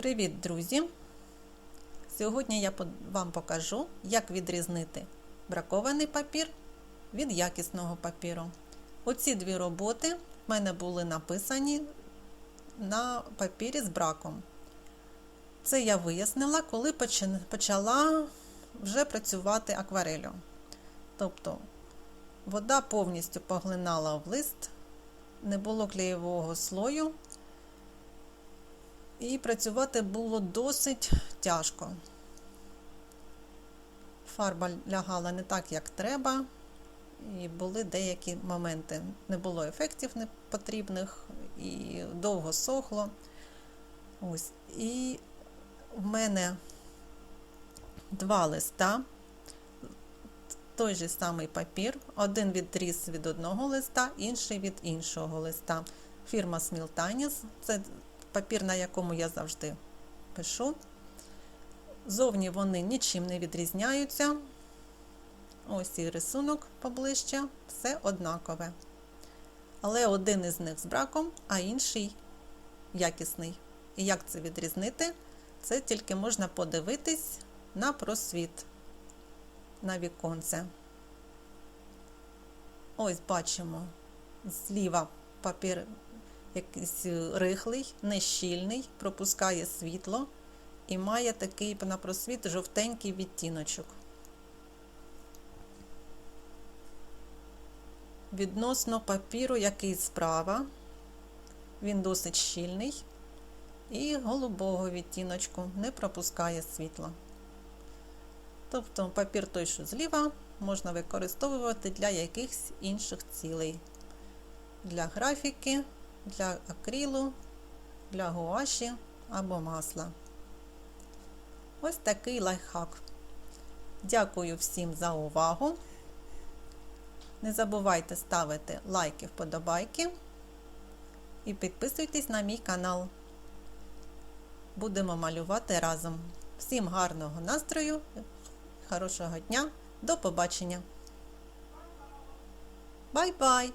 Привіт, друзі! Сьогодні я вам покажу, як відрізнити бракований папір від якісного папіру. Оці дві роботи в мене були написані на папірі з браком. Це я вияснила, коли почала вже працювати акварелю. Тобто вода повністю поглинала в лист, не було клеєвого слою, і працювати було досить тяжко. Фарба лягала не так, як треба, і були деякі моменти. Не було ефектів непотрібних, і довго сохло. Ось. І в мене два листа, той же самий папір, один відріз від одного листа, інший від іншого листа. Фірма Smiltanis, це папір, на якому я завжди пишу. Зовні вони нічим не відрізняються. Ось і рисунок поближче, все однакове. Але один із них з браком, а інший якісний. І як це відрізнити? Це тільки можна подивитись на просвіт, на віконце. Ось бачимо зліва папір якийсь рихлий, нещільний, пропускає світло і має такий на просвіт жовтенький відтіночок. Відносно папіру, який справа, він досить щільний і голубого відтіночку не пропускає світла. Тобто папір той, що зліва, можна використовувати для якихось інших цілей. Для графіки, для акрилу, для гуаші або масла. Ось такий лайфхак. Дякую всім за увагу. Не забувайте ставити лайки, вподобайки і підписуйтесь на мій канал. Будемо малювати разом. Всім гарного настрою, хорошого дня, до побачення. Бай-бай!